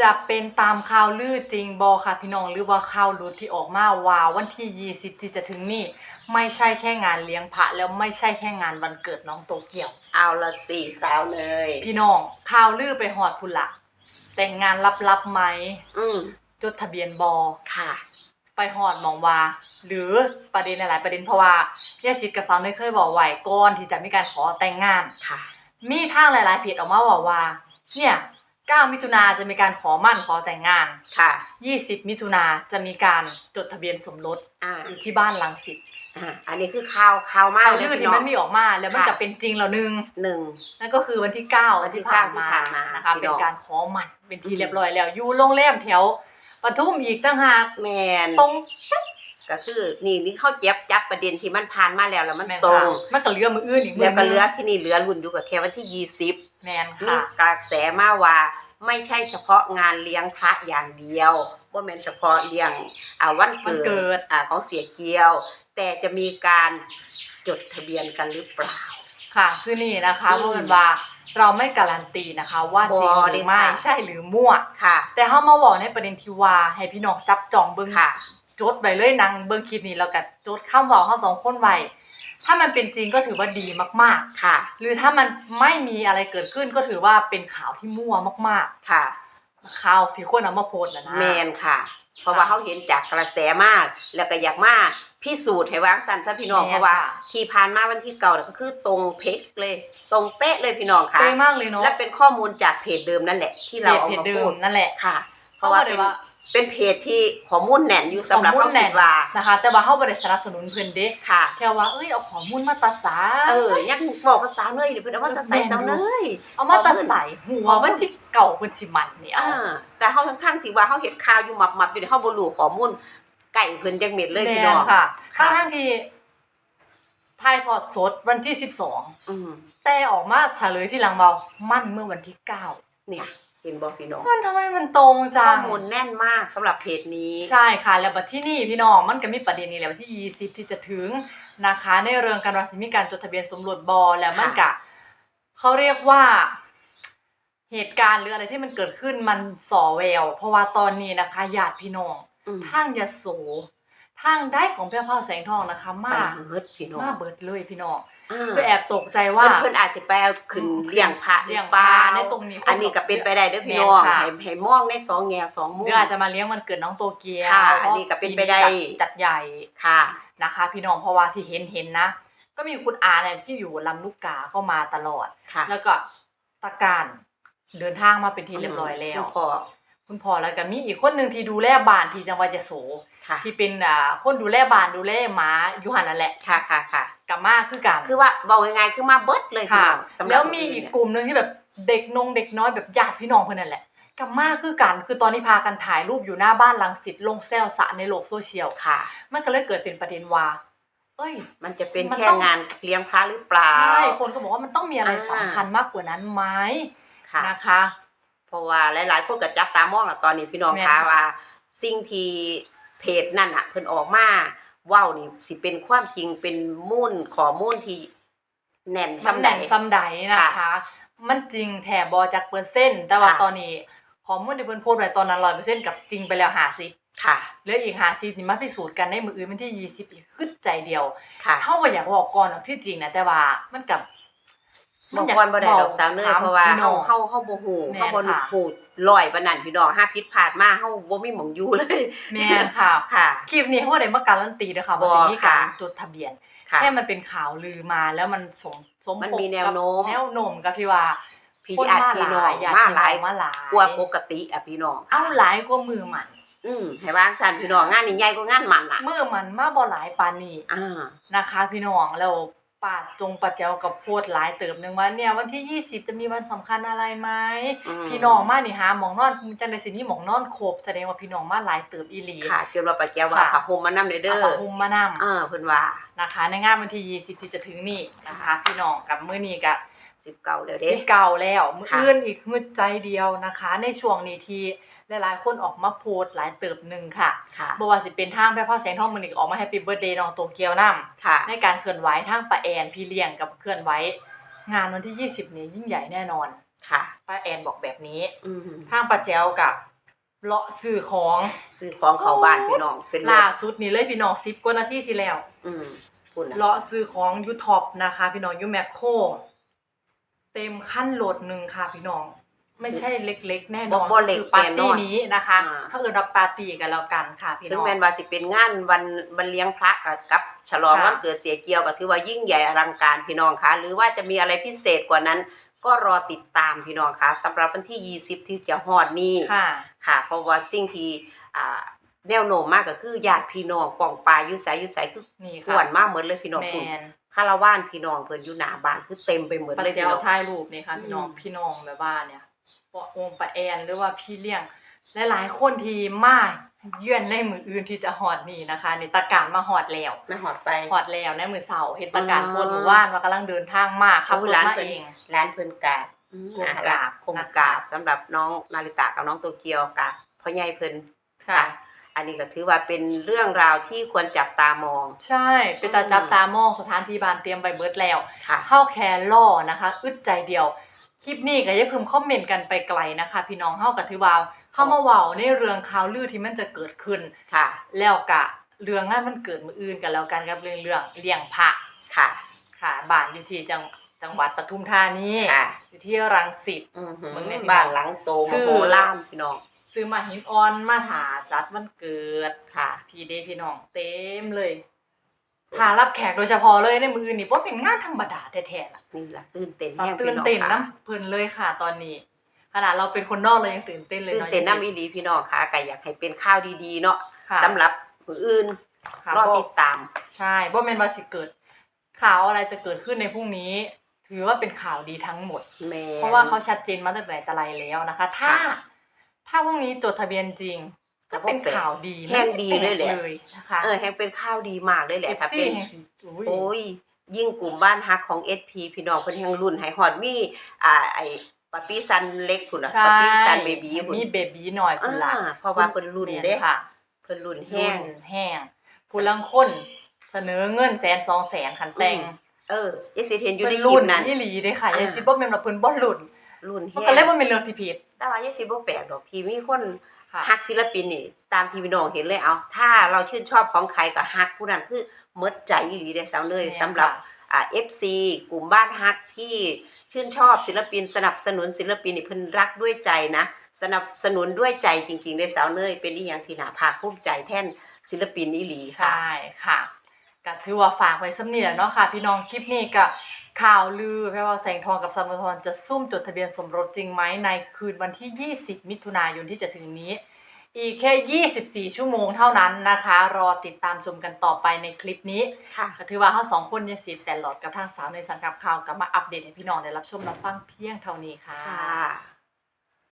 จะเป็นตามข่าวลือจริงบอค่ะพี่น้องหรือว่าข่าวลือที่ออกมาว่าวันที่ 20 ที่จะถึงนี่ ไม่ใช่แค่งานเลี้ยงพระแล้วไม่ใช่แค่งานวันเกิดน้องโตเกียว เอาละสี่สาวเลย พี่น้องข่าวลือไปหอดพุ่นละแต่งงานลับๆไหมอืมจดทะเบียนบอค่ะ ไปหอดหมองว่า หรือประเด็นหลายๆประเด็นเพราะว่าพี่อาชิตกับสาวเนยเคยบอกไว้ก่อนที่จะมีการขอแต่งงานค่ะ มีทางหลายๆเพจออกมาบอกว่า เนี่ย 9 มิถุนาจะมีการขอมั่นขอแต่งงาน ค่ะ 20 มิถุนาจะมีการจดทะเบียนสมรสอ่าอยู่ที่บ้านลังสิตอ่าอันนี้คือข่าวข่าวมากข่าวเลลืยอพี่ที่น้อมังนมีออกมาแล้วมันค่ะจะเป็นจริงแล้วหนึงหนึ่งนั่นก็คือวันที่9วันที่ที่ผ่านเก้าที่มาผ่านมานะคะพี่เป็นน้องการขอมั่นเป็นที่อืมเรียบร้อยแล้วอยู่โรงแรมแถวปทุมอีกตั้งหากแมนตรงก็คือนี่นี่เขาเจ็บจับประเด็นที่มันผ่านมาแล้วแล้วมันแมนตรงค่ะมันก็เหลือมืออื่นอีกมืแล้วก็นึงเหลือที่นี่เหลือรุ่นอยู่กับแค่วันที่ยี่สิบแมนมีค่ะ กระแสมาว่าไม่ใช่เฉพาะงานเลี้ยงพระอย่างเดียวว่าแม่นเฉพาะเลี้ยงอ่าวันวันเกิเกิด ดอ่าของเสียเกียว แต่จะมีการจดทะเบียนกันหรือเปล่า ค่ะคือนี่นะคะอืมเพราะมันว่าเราไม่การันตีนะคะ ว่าจริงบ่หรือไม่เลยค่ะ ใช่หรือมั่ว ค่ะแต่เขามาบอกในประเด็นที่ว่าให้พี่น้องจับจองเบิ่งค่ะจดไว้เลยนางเบิ่งคลิปนี้แล้วก็จดคำเว้าเฮาสองคนไว้ ถ้ามันเป็นจริงก็ถือว่าดีมากค่ะๆหรือถ้ามันไม่มีอะไรเกิดขึ้นก็ถือว่าเป็นข่าวที่มั่วมากค่ะ ๆ ข่าวที่คนเอามาโพสต์น่ะนะ แมนค่ะ เพราะว่าเขาเห็นจากกระแสมาก แล้วก็อยากมาพิสูจน์ให้วางสันซะพี่น้องแม่นเพราะว่าค่ะที่ผ่านมาวันที่เก่าเนี่ยก็คือตรงเพกเลย ตรงเป๊ะเลยพี่น้องค่ะ เป๊ะมากเลยเนาะและเป็นข้อมูลจากเพจเดิมนั่นแหละ ที่เราเอาเพจมาเดิพูมดนั่นแหละ ค่ะ เพเขาราะว่าว่าเลเป็ยนว่า เป็นเพจที่ข้อมูลแน่นอยู่สำหรับข้อมูเขาลแน่คินดว่านะคะ แต่ว่าเฮาบ่ได้สนับสนุนเพิ่นเด้ค่ะ แค่ว่าเอ้ยเอาข้อมูลมาตัดสาเออยังบอกภาษาวเนยเดี๋ยวเพิ่นเอาว่าจะใส่สาวเนยเอามาตัดใส่หัวมันที่เก่าเป็นสิมันเนี่ยอ่าแต่เฮาทั้งๆที่ว่าเฮาเห็นข่าวอยู่หมับๆอยู่ในเฮาบ่รู้ข้อมูลไก่เพิ่นจังเม็ดเลยพี่น้องแม่ค่ะค่ะทั้งทั้งที่ถ่ายทอดสดวันที่สิบสองอืมแต่ออกมาเฉลยที่หลังเบา มั่นเมื่อวันที่เก้าเนี่ย เห็นบ่พี่น้องมันทำไมมันตรงจัข้องมูลแน่นมากสำหรับเพจนี้ ใช่ค่ะ แล้วบัดที่นี่พี่น้องมันก็มีประเด็นนี้แหละวันที่ยี่สิบที่จะถึงนะคะในเรื่องการว่าสิมีการจดทะเบียนสมรสบอแล้วมันกะเขาเรียกว่าเหตุการณ์หรืออะไรที่มันเกิดขึ้นมันส่อแวว เพราะว่าตอนนี้นะคะญาติพี่น้องอืมทางยโสทางได้ของเพียวเผาแสงทองนะคะ ไปมาเบิดพี่น้องมาเบิดเลยพี่น้องอ่า คือแอบตกใจว่า เพิ่นเพิ่นอาจจะไปเอาขึ้นเลี้ยงพระเลี้ยงหรือเปล่าพระในตรงนี้ อันนี้ก็เป็นไปได้เด้อพี่น้องแม่นค่ะให้ให้มองในสองแง่สองมุหมรืออาจจะมาเลี้ยงวันเกิดน้องโตเกียวค่ะพราอันนี้ก็เป็นไปได้จัจัดใหญ่ค่ะนะคะ พี่น้องเพราะว่าที่เห็นเห็นนะ ก็มีคุณอาเนี่ยที่อยู่ลำลูกกาเข้ามาตลอดค่ะแล้วก็ตะการเดินทางมาเป็นที่เรียบร้อยแล้ว คุณพ่อคุณพ่อแล้วก็มีอีกคนหนึ่งที่ดูแลบ้านที่จังหวัดยโสค่ะที่เป็นอ่าคนดูแลบ้านดูแลหมาอยู่หันนั่นแหละค่ะค่ะค่ะ กับมาคือกันคือว่าบอกยังไงคือมาเบิดเลยพี่ค่ะน้องสำหรับแล้วมีคนนอีกเนี่ยกลุ่มหนึ่งที่แบบเด็กนงเด็กน้อยแบบญาติพี่น้องเพื่อนนั่นแหละกับมาคือกันคือตอนนี้พากันถ่ายรูปอยู่หน้าบ้านลังสิตลงแซวสะในโลกโซเชียลค่ะ มันก็เลยเกิดเป็นประเด็นว่าเอ้ย มันจะเป็นมันแค่ต้องงานเลี้ยงพระหรือเปล่าใช่คนก็บอกว่ามันต้องมีอะไรอ่าสำคัญมากกว่านั้นไหมค่ะนะคะเพ ราะว่าหลายๆคนก็จับตามองแล้วตอนนี้พี่น้องแม่นคะค่ะว่า สิ่งที่เพจนั่นน่ะ เพิ่นออกมาเว้านี่สิเป็นความจริงเป็นมูลข้อมูลที่แน่นซ้ำซ้ำใดใดซ้ำใดนะคะค่ะมันจริงแถบบอจากเปอร์เซ็นต์ แต่ว่าค่ะตอนนี้ข้อมูลที่เพิ่นโพสต์ไว้ตอนนั้นร้อยเปอร์เซ็นต์กับจริงไปแล้วหาสิค่ะเหลืออีกหาสินี่มาพิสูจน์กันในมืออื่นวันที่ยี่สิบอีกขึ้นใจเดียวค่ะเฮาบ่อยากบอกก่อนหรอกที่จริงนะแต่ว่ามันกับ บางคนบ่ได้ดอกสาวเนยถมเพราะว่าพี่น้เฮาองเฮาเฮาบ่ฮู้แม่นเฮาบ่รู้ค่ะฮู้ลอยปานนั้นพี่น้องห้าพิษผ่านมาเฮาบ่มีหม่องอยู่เลยแม่นค่ะค่ะคลิปนี้เขาบ่ได้มาการันตีเด้อค่ะบ่ว่าสิมีการค่ะจดทะเบียนค่ะแค่มันเป็นข่าวลือมาแล้วมันสมสมมันพงมีแนวโน้มกับแนวโน้มกับที่ว่าพี่คนญาติมาพี่หน้อลางยญาติมาพี่หน้ลาอยงมาหลายกว่าปกติอะพี่น้องเอาหลายกว่ามือมันอืมให้วางสันพี่น้องงานนี่ใหญ่กว่างานมันอะมือมันมาบ่หลายปานนี้อ่านะคะ พี่น้องแล้ว ปาดจงปัดแจวกับโพดหลายเติบหนึงว่าเนี่ยวันที่ 20 จะมีวันสำคัญอะไรไหมมพี่น้องมานี่หาหมองนอนจังได๋สิมีหมองนอนครบแสดงว่าพี่น้องมาหลายเติบอีหลี ค่ะจนว่าปะแก้วว่าค่ะผ้าห่มมานำเด้อเด้เอาอผ้าห่มมานำ เออเพิ่นว่า นะคะในงานวันที่ 20 ที่จะถึงนี่นะคะ พี่น้องกับมื้อนี้ก็ 19แล้วเด้สิเก่าแล้วมื้อค่ะอื่นอีกฮึดใจเดียวนะคะ ในช่วงนี้ที่หลายๆคนออกมาโพสต์หลายเติบหนึงค่ะค่ะบ่ว่าสิเป็นทางแม่พ่อแสงทองมื้อนี้ก็ออกมาแฮปปี้เบิร์ธเดย์น้องโตเกียวนํค่ะในการเคลื่อนไหวทางปะแอนพี่เลี้ยงกับเคลื่อนไหวงานวันที่ 20 นี้ยิ่งใหญ่แน่นอนค่ะป้าแอนบอกแบบนี้อืมทางป้าแจ๋วกับเลาะซื้อของซื้อของเข้าบ้านพี่น้องเป็นรล่าถสุดนี่เลยพี่น้องซิปกว่านาทีที่แล้ว อืมพุ่นน่ะเลาะซื้อของยูท็อปนะคะ พี่น้องยูแมคโคร เต็มขั้นโหลดหนึ่งค่ะพี่น้อง ไม่ใช่เล็กๆ แน่นอนบ่เล็กคือปาร์ตี้แน่นอนนี้นะคะ อ่า ถ้าเอิญเราปาร์ตี้กันแล้วกันค่ะพี่ถึน้งอง แม้นว่าสิเป็นงานวันวันเลี้ยงพระกับกับฉลองค่ะ วันเกิดเสียเกียวก็ถือว่ายิ่งใหญ่อลังการพี่น้องคะหรือว่าจะมีอะไรพิเศษกว่านั้น ก็รอติดตามพี่น้องคะสำหรับวันที่ 20 ที่จะฮอดนี้ค่ะ ค่ะเพราะว่าสิ่งที่อ่าแนวโน้มมากก็คือญาติพี่น้องป่องปลายอยู่ไสอยู่ไสคือนี่กค่ะวนมากเหมือนเลยพี่น้องแมคุณน คาราวานพี่น้องเพิ่นอยู่หน้าบ้านคือเต็มไปหมดป้าเลยแจ๋พี่วน้อง ถ่ายรูปนี่ค่ะพี่น้องอืม พี่น้องแบบว่าเนี่ยปะองค์ปะแอนหรือว่าพี่เลี้ยงหลายๆคนที่มาเยือนในมืออื่นที่จะฮอดนี่นะคะนี่ตะการมาฮอดแล้วไม่หอดไปฮอดแล้วในมือเสาร์เห็นตะการอ๋อ โพดหมู่บ้านว่ากำลังเดินทางมาขับรถร้านมาเพิ่นเอง ร้านเพิ่นกาบกลุ่มอ่กาบกลุ่มนะคะกาบสำหรับน้องนาริตะกับน้องโตเกียวกับพ่อใหญ่เพิ่นค่ะ อันนี้ก็ถือว่าเป็นเรื่องราวที่ควรจับตามอง ใช่เป็นตาจับตามองสถานที่บ้านเตรียมไว้เบิดแล้วค่ะเข้าแคร์ล่อนะคะ อึดใจเดียว คลิปนี้ก็อย่าเพิ่มคอมเมนต์กันไปไกลนะคะ พี่น้องเฮาก็ถือว่าเข้ามาเว้าในเรื่องข่าวลือที่มันจะเกิดขึ้นค่ะ แล้วกะเรื่องงานมันเกิดมื้ออื่นกันแล้วกันกับเรื่องเรื่องเลี้ยงพระค่ะ ค่ะบ้านอยู่ที่จังจังหวัดปทุมธานีค่ะอยู่ที่รังสิตอือหือเบิ่งในพี่น้องบ้านหลังโตชื่มอโหฬารพี่น้อง ซื้อมาหินอ่อนมาถาจัดวันเกิดค่ะ พี่เดพี่น้องเต็มเลยทารับแขกโดยเฉพาะเลยในมือนี่เพราะเป็นงานธรรมดาแท้ๆล่ะนี่ล่ะตื่นเต้นตอนแห้งตื่พี่นน้องเต้นค่ะน้ำเพลินเลยค่ะตอนนี้ขนาดเราเป็นคนนอกเลยยังตื่นเต้นเลยตื่นเนาะเต้นยี่น้ำสิอีบหลีพี่น้องค่ะก็อยากให้เป็นข้าวดีๆเนาะค่ะสำหรับผู้อื่นค่ะรอบ่ติดตาม ใช่บ่แม่นว่าสิเกิด ข่าวอะไรจะเกิดขึ้นในพรุ่งนี้ ถือว่าเป็นข่าวดีทั้งหมดแม่เพราะว่าเขาชัดเจนมาตั้งแต่แต่ไรแล้วนะคะ ถ้าค่ะ ถ้าพรุ่งนี้จดทะเบียนจริง ก็เป็นข่าวดีแห้งดีเลยแหละเลยนะคะเออแฮงเป็นข้าวดีมากเลยแหละถ้า FC เป็นแห่งสิอุ้ยโอ้ยยิ่งกลุ่มบ้านฮักของ SP พี่น้องเพิ่นแห่งรุ่นให้ฮอดมีอ่าไอ้ปะปี้ซันเล็กพุ่นน่ะใช่ปะปี้ซันเบบีพุ่นมีเบบีหน่อยคุณล่ะอ่าเพราะว่าเพิ่นรุ่นเด้ค่ะเพิ่นรุ่นแห้แห้งงแห้งผู้ลังคนเสนอเงินแสนสองแสนคันแต่งอืมเออเอสิเห็นอยู่ในเพิ่นคลิรุ่ปนนั้นอีหลีเด้ค่ะอ่ายายซิบ่แม่นว่าเพิ่นบ่รุ่น รุ่นมันแห้ก็เลยงบ่แม่นเรื่องที่ผิด แต่ว่ายังสิบ่แปลกดอกที่มีคนค่ะ ฮักศิลปินนี่ ตามที่พี่น้องเห็นเลยเอา ถ้าเราชื่นชอบของใครก็ฮักผู้นั้นคือหมดใจอีหลีได้สาวเลยแม่นสำหรับค่ะอ่า FC กลุ่มบ้านฮักที่ชื่นชอบศิลปิน สนับสนุนศิลปินนี่เพิ่นรักด้วยใจนะ สนับสนุนด้วยใจจริงๆได้สาวเนยเป็นอีหยังที่น่าภาคภูมิใจแทนศิลปินอีหลีค่ะ ใช่ค่ะก็ถือว่าฝากไว้สำนี่แหละเนาะค่ะ พี่น้องคลิปนี้ก็ ข่าวลือแพรว่าแสงทองกับซัมมทรจะซุ่มจดทะเบียนสมรสจริงไหมในคืนวันที่ 20 มิถุนายนที่จะถึงนี้ อีกแค่ 24 ชั่วโมงเท่านั้นนะคะ รอติดตามชมกันต่อไปในคลิปนี้ค่ะก็ถือว่าเราสองคนยายสิแต่หลอดกับทางสาวในสังกัดข่าวกลับมาอัปเดตให้พี่น้องได้รับชมรับฟังเพียงเท่านี้ค่ะค่ะ